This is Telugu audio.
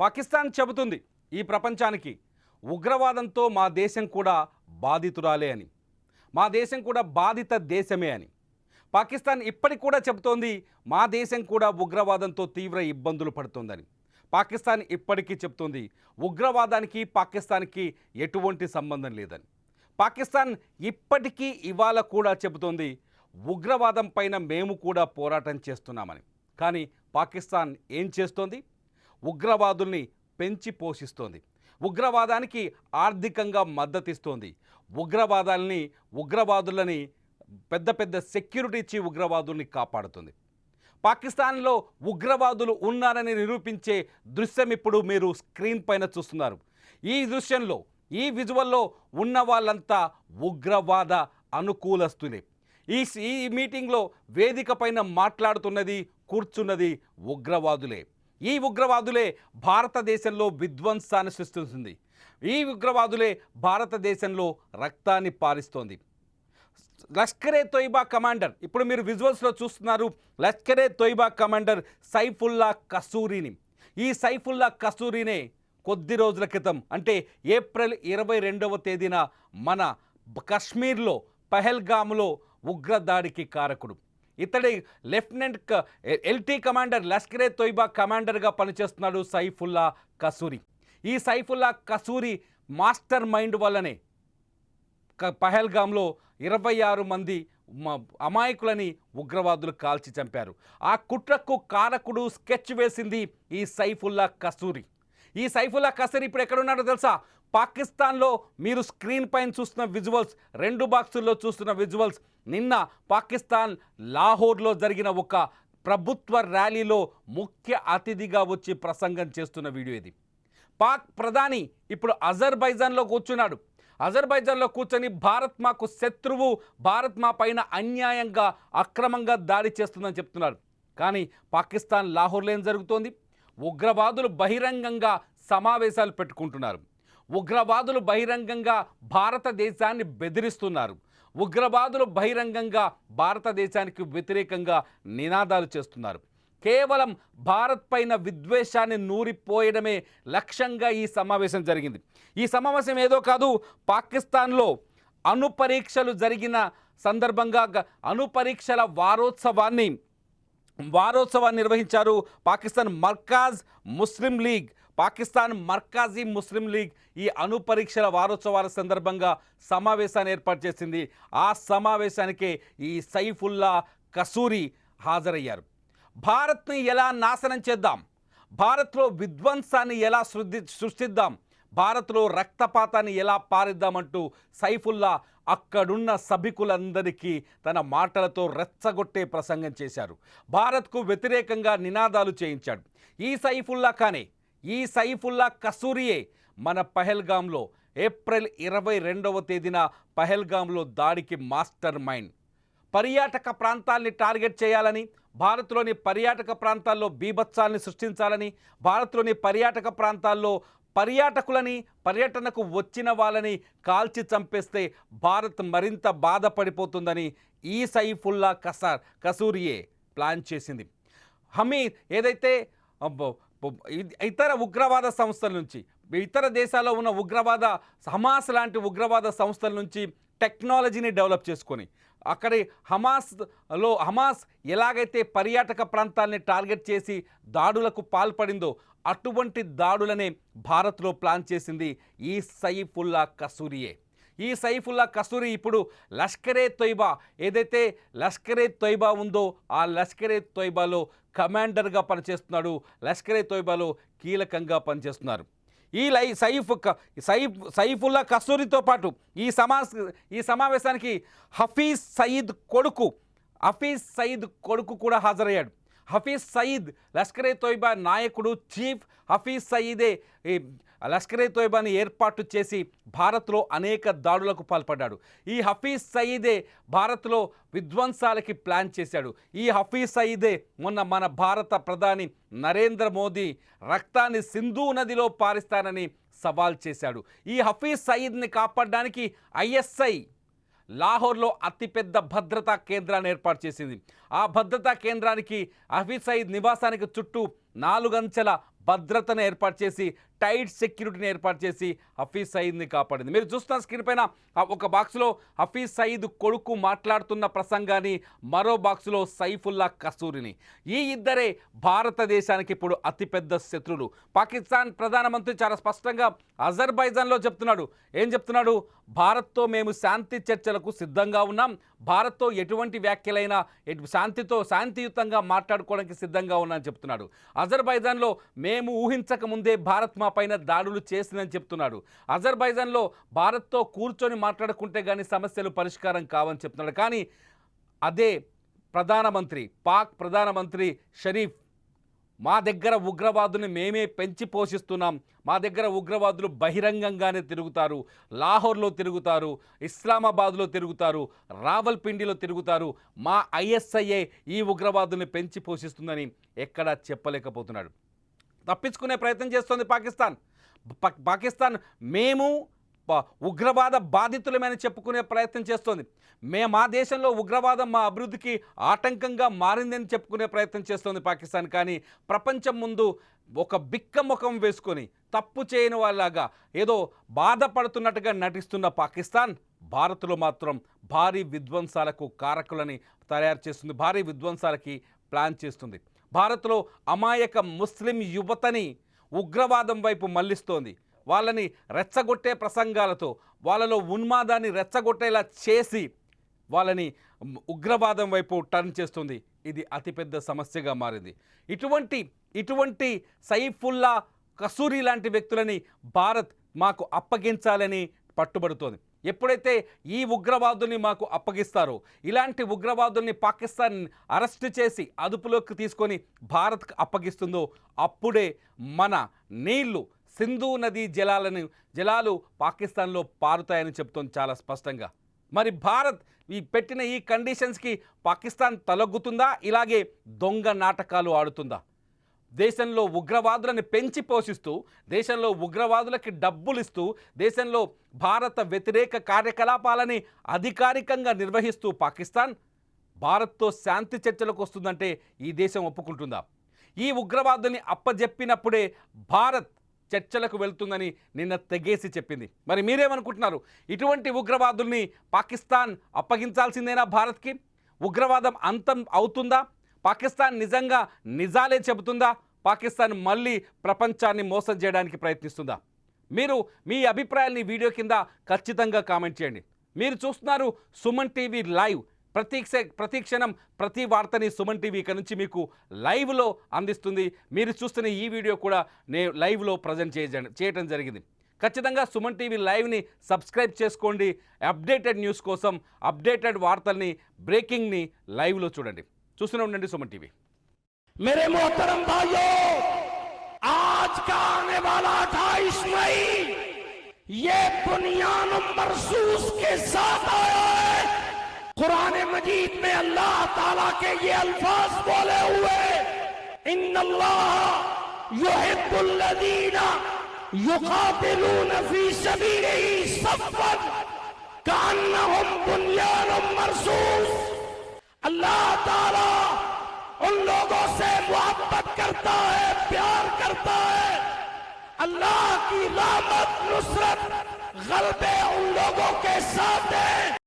పాకిస్తాన్ చెబుతుంది ఈ ప్రపంచానికి ఉగ్రవాదంతో మా దేశం కూడా బాధితురాలే అని. మా దేశం కూడా బాధిత దేశమే అని. పాకిస్తాన్ ఇప్పటికి కూడా చెబుతోంది మా దేశం కూడా ఉగ్రవాదంతో తీవ్ర ఇబ్బందులు పడుతోందని. పాకిస్తాన్ ఇప్పటికీ చెబుతుంది ఉగ్రవాదానికి పాకిస్తాన్కి ఎటువంటి సంబంధం లేదని. పాకిస్తాన్ ఇప్పటికీ ఇవాళ కూడా చెబుతోంది ఉగ్రవాదం పైన మేము కూడా పోరాటం చేస్తున్నామని. కానీ పాకిస్తాన్ ఏం చేస్తోంది? ఉగ్రవాదుల్ని పెంచి పోషిస్తోంది. ఉగ్రవాదానికి ఆర్థికంగా మద్దతిస్తోంది. ఉగ్రవాదాల్ని ఉగ్రవాదులని పెద్ద పెద్ద సెక్యూరిటీ ఇచ్చి ఉగ్రవాదుల్ని కాపాడుతుంది. పాకిస్తాన్లో ఉగ్రవాదులు ఉన్నారని నిరూపించే దృశ్యం ఇప్పుడు మీరు స్క్రీన్ పైన చూస్తున్నారు. ఈ దృశ్యంలో ఈ విజువల్లో ఉన్న వాళ్ళంతా ఉగ్రవాద అనుకూలస్తులే. ఈ ఈ మీటింగ్లో వేదిక పైన మాట్లాడుతున్నది కూర్చున్నది ఉగ్రవాదులే. ఈ ఉగ్రవాదులే భారతదేశంలో విధ్వంసాన్ని సృష్టిస్తుంది. ఈ ఉగ్రవాదులే భారతదేశంలో రక్తాన్ని పారిస్తోంది. లష్కరే తొయిబా కమాండర్ ఇప్పుడు మీరు విజువల్స్లో చూస్తున్నారు లష్కరే తొయిబా కమాండర్ సైఫుల్లా కసూరిని. ఈ సైఫుల్లా కసూరినే కొద్ది రోజుల క్రితం అంటే ఏప్రిల్ ఇరవై రెండవ తేదీన మన కశ్మీర్లో పహల్గామ్లో ఉగ్రదాడికి కారకుడు. ఇతడి lieutenant LT commander Lashkare Taiba కమాండర్గా పనిచేస్తున్నాడు సైఫుల్లా కసూరి. ఈ సైఫుల్లా కసూరి మాస్టర్ మైండ్ వల్లనే క- పహల్గామ్లో ఇరవై ఆరు మంది అమాయకులని ఉగ్రవాదులు కాల్చి చంపారు. ఆ కుట్రకు కారకుడు స్కెచ్ వేసింది ఈ సైఫుల్లా కసూరి. ఈ సైఫుల్లా కసూరి ఇప్పుడు ఎక్కడున్నాడో తెలుసా? పాకిస్తాన్లో మీరు స్క్రీన్ పైన చూస్తున్న విజువల్స్ రెండు బాక్సుల్లో చూస్తున్న విజువల్స్ నిన్న పాకిస్తాన్ లాహోర్లో జరిగిన ఒక ప్రభుత్వ ర్యాలీలో ముఖ్య అతిథిగా వచ్చి ప్రసంగం చేస్తున్న వీడియో ఇది. పాక్ ప్రధాని ఇప్పుడు అజర్బైజాన్లో కూర్చున్నాడు. అజర్బైజాన్లో కూర్చొని భారత్ మాకు శత్రువు భారత్ మా పైన అన్యాయంగా అక్రమంగా దాడి చేస్తుందని చెప్తున్నారు. కానీ పాకిస్తాన్ లాహోర్లో ఏం జరుగుతోంది? ఉగ్రవాదులు బహిరంగంగా సమావేశాలు పెట్టుకుంటున్నారు. ఉగ్రవాదులు బహిరంగంగా భారతదేశాన్ని బెదిరిస్తున్నారు. ఉగ్రవాదులు బహిరంగంగా భారతదేశానికి వ్యతిరేకంగా నినాదాలు చేస్తున్నారు. కేవలం భారత్ పైన విద్వేషాన్ని నూరిపోయడమే లక్ష్యంగా ఈ సమావేశం జరిగింది. ఈ సమావేశం ఏదో కాదు పాకిస్తాన్లో అనుపరీక్షలు జరిగిన సందర్భంగా అనుపరీక్షల వారోత్సవాన్ని వారోత్సవాన్ని నిర్వహించారు పాకిస్తాన్ మర్కాజ్ ముస్లిం లీగ్. పాకిస్తాన్ మర్కాజీ ముస్లిం లీగ్ ఈ అణు పరీక్షల వారోత్సవాల సందర్భంగా సమావేశాన్ని ఏర్పాటు చేసింది. ఆ సమావేశానికే ఈ సైఫుల్లా కసూరి హాజరయ్యారు. భారత్ని ఎలా నాశనం చేద్దాం? భారత్లో విధ్వంసాన్ని ఎలా సృద్ధి సృష్టిద్దాం? భారత్లో రక్తపాతాన్ని ఎలా పారిద్దామంటూ సైఫుల్లా అక్కడున్న సభికులందరికీ తన మాటలతో రెచ్చగొట్టే ప్రసంగం చేశారు. భారత్కు వ్యతిరేకంగా నినాదాలు చేయించాడు. ఈ సైఫుల్లా ఖానే ఈ సైఫుల్లా కసూరియే మన పహల్గాంలో ఏప్రిల్ ఇరవై రెండవ తేదీన పహల్గాంలో దాడికి మాస్టర్ మైండ్. పర్యాటక ప్రాంతాల్ని టార్గెట్ చేయాలని భారత్లోని పర్యాటక ప్రాంతాల్లో బీభత్సాల్ని సృష్టించాలని భారత్లోని పర్యాటక ప్రాంతాల్లో పర్యాటకులని పర్యటనకు వచ్చిన వాళ్ళని కాల్చి చంపేస్తే భారత్ మరింత బాధపడిపోతుందని ఈ సైఫుల్లా కసార్ కసూరియే ప్లాన్ చేసింది. హమీద్ ఏదైతే అబ్బో, ఇతర ఉగ్రవాద సంస్థల నుంచి ఇతర దేశాల్లో ఉన్న ఉగ్రవాద హమాస్ లాంటి ఉగ్రవాద సంస్థల నుంచి టెక్నాలజీని డెవలప్ చేసుకొని అక్కడి హమాస్లో హమాస్ ఎలాగైతే పర్యాటక ప్రాంతాల్ని టార్గెట్ చేసి దాడులకు పాల్పడిందో అటువంటి దాడులనే భారత్లో ప్లాన్ చేసింది ఈ సైఫుల్లా కసూరియే. ఈ సైఫుల్లా కస్తూరి ఇప్పుడు లష్కరే తొయ్బా. ఏదైతే లష్కరే తొయ్బా ఉందో ఆ లష్కరే తొయ్బాలో కమాండర్గా పనిచేస్తున్నాడు. లష్కరే తొయ్బాలో కీలకంగా పనిచేస్తున్నారు. ఈ లై సైఫ్ సైఫ్ సైఫుల్లా కస్తూరితో పాటు ఈ సమా ఈ సమావేశానికి హఫీజ్ సయీద్ కొడుకు హఫీజ్ సయీద్ కొడుకు కూడా హాజరయ్యాడు. హఫీజ్ సయీద్ లష్కరే తోయిబా నాయకుడు చీఫ్ హఫీజ్ సయీదే ఈ లష్కరే తోయిబాని ఏర్పాటు చేసి భారత్లో అనేక దాడులకు పాల్పడ్డాడు. ఈ హఫీజ్ సయీదే భారత్లో విధ్వంసాలకి ప్లాన్ చేశాడు. ఈ హఫీజ్ సయీదే మొన్న మన భారత ప్రధాని నరేంద్ర మోదీ రక్తాన్ని సింధు నదిలో పారిస్తానని సవాల్ చేశాడు. ఈ హఫీజ్ సయీద్ని కాపాడడానికి ఐఎస్ఐ లాహోర్లో అతిపెద్ద భద్రతా కేంద్రాన్ని ఏర్పాటు చేసింది. ఆ భద్రతా కేంద్రానికి హఫీజ్ సయీద్ నివాసానికి చుట్టూ నాలుగంచెల భద్రతను ఏర్పాటు చేసి టైట్ సెక్యూరిటీని ఏర్పాటు చేసి హఫీజ్ సయీద్ని కాపాడింది. మీరు చూస్తున్న స్క్రీన్ పైన ఒక బాక్స్లో హఫీజ్ సయీద్ కొడుకు మాట్లాడుతున్న ప్రసంగాన్ని మరో బాక్స్లో సైఫుల్లా కసూరిని ఈ ఇద్దరే భారతదేశానికి ఇప్పుడు అతిపెద్ద శత్రులు. పాకిస్తాన్ ప్రధానమంత్రి చాలా స్పష్టంగా అజర్బైజాన్లో చెప్తున్నాడు. ఏం చెప్తున్నాడు? భారత్తో మేము శాంతి చర్చలకు సిద్ధంగా ఉన్నాం. భారత్తో ఎటువంటి వ్యాఖ్యలైనా శాంతితో శాంతియుతంగా మాట్లాడుకోవడానికి సిద్ధంగా ఉన్నామని చెప్తున్నాడు. అజర్బైజాన్లో మే మేము ఊహించక ముందే భారత్ మా పైన దాడులు చేసిందని చెప్తున్నాడు. అజర్బైజాన్లో భారత్తో కూర్చొని మాట్లాడుకుంటే కానీ సమస్యలు పరిష్కారం కావని చెప్తున్నాడు. కానీ అదే ప్రధానమంత్రి పాక్ ప్రధానమంత్రి షరీఫ్ మా దగ్గర ఉగ్రవాదుని మేమే పెంచి పోషిస్తున్నాం. మా దగ్గర ఉగ్రవాదులు బహిరంగంగానే తిరుగుతారు. లాహోర్లో తిరుగుతారు ఇస్లామాబాద్లో తిరుగుతారు రావల్పిండిలో తిరుగుతారు. మా ఐఎస్ఐఏ ఈ ఉగ్రవాదుల్ని పెంచి పోషిస్తుందని ఎక్కడా చెప్పలేకపోతున్నాడు. తప్పించుకునే ప్రయత్నం చేస్తోంది పాకిస్తాన్. పాకిస్తాన్ మేము ప- ఉగ్రవాద బాధితులమని చెప్పుకునే ప్రయత్నం చేస్తోంది. మే మా దేశంలో ఉగ్రవాదం మా అభివృద్ధికి ఆటంకంగా మారిందని చెప్పుకునే ప్రయత్నం చేస్తోంది పాకిస్తాన్. కానీ ప్రపంచం ముందు ఒక బిక్క ముఖం వేసుకొని తప్పు చేయని వాళ్ళగా ఏదో బాధపడుతున్నట్టుగా నటిస్తున్న పాకిస్తాన్ భారత్లో మాత్రం భారీ విధ్వంసాలకు కారకులని తయారు చేస్తుంది. భారీ విధ్వంసాలకి ప్లాన్ చేస్తుంది. భారత్లో అమాయక ముస్లిం యువతని ఉగ్రవాదం వైపు మళ్ళిస్తోంది వాళ్ళని రెచ్చగొట్టే ప్రసంగాలతో వాళ్ళలో ఉన్మాదాన్ని రెచ్చగొట్టేలా చేసి వాళ్ళని ఉగ్రవాదం వైపు టర్న్ చేస్తుంది. ఇది అతిపెద్ద సమస్యగా మారింది. ఇటువంటి ఇటువంటి సైఫుల్లా కసూరి లాంటి వ్యక్తులని భారత్ మాకు అప్పగించాలని పట్టుబడుతోంది. ఎప్పుడైతే ఈ ఉగ్రవాదుల్ని మాకు అప్పగిస్తారో ఇలాంటి ఉగ్రవాదుల్ని పాకిస్తాన్ అరెస్ట్ చేసి అదుపులోకి తీసుకొని భారత్కు అప్పగిస్తుందో అప్పుడే మన నీళ్ళు సింధు నదీ జలాలను జలాలు పాకిస్తాన్లో పారుతాయని చెప్తోంది చాలా స్పష్టంగా. మరి భారత్ ఈ పెట్టిన ఈ కండిషన్స్కి పాకిస్తాన్ తలొగ్గుతుందా? ఇలాగే దొంగ నాటకాలు ఆడుతుందా? దేశంలో ఉగ్రవాదులను పెంచి పోషిస్తూ దేశంలో ఉగ్రవాదులకి డబ్బులిస్తూ దేశంలో భారత వ్యతిరేక కార్యకలాపాలని అధికారికంగా నిర్వహిస్తూ పాకిస్తాన్ భారత్తో శాంతి చర్చలకు వస్తుందంటే ఈ దేశం ఒప్పుకుంటుందా? ఈ ఉగ్రవాదుల్ని అప్పజెప్పినప్పుడే భారత్ చర్చలకు వెళ్తుందని నిన్న తెగేసి చెప్పింది. మరి మీరేమనుకుంటున్నారు? ఇటువంటి ఉగ్రవాదుల్ని పాకిస్తాన్ అప్పగించాల్సిందేనా భారత్కి? ఉగ్రవాదం అంతం అవుతుందా? పాకిస్తాన్ నిజంగా నిజాలే చెబుతుందా? పాకిస్తాన్ మళ్ళీ ప్రపంచాన్ని మోసం చేయడానికి ప్రయత్నిస్తుందా? మీరు మీ అభిప్రాయాన్ని వీడియో కింద ఖచ్చితంగా కామెంట్ చేయండి. మీరు చూస్తున్నారు సుమన్ టీవీ లైవ్. ప్రతీక్ష ప్రతిక్షణం ప్రతి వార్తని సుమన్ టీవీ ఇక్కడ నుంచి మీకు లైవ్లో అందిస్తుంది. మీరు చూస్తున్న ఈ వీడియో కూడా నేను లైవ్లో ప్రజెంట్ చేయ చేయటం జరిగింది. ఖచ్చితంగా సుమన్ టీవీ లైవ్ని సబ్స్క్రైబ్ చేసుకోండి. అప్డేటెడ్ న్యూస్ కోసం అప్డేటెడ్ వార్తల్ని బ్రేకింగ్ని లైవ్లో చూడండి. చూస్తూనే ఉండండి సుమన్ టీవీ मेरे मोहतरम भाइयों आज का आने वाला अट्ठाईस मई ये बुनियान मरसूस के साथ आया है कुरान मजीद में अल्लाह ताला के ये अल्फाज बोले हुए इन अल्लाह युहिब्बुल्लदीना युकातिलून फी सबीलिही सफ़न कान्नहुम बुनियानुम मरसूस اللہ تعالی ان لوگوں سے محبت کرتا ہے، پیار کرتا ہے۔ اللہ کی رحمت نصرت غلبے ان لوگوں کے ساتھ ہے۔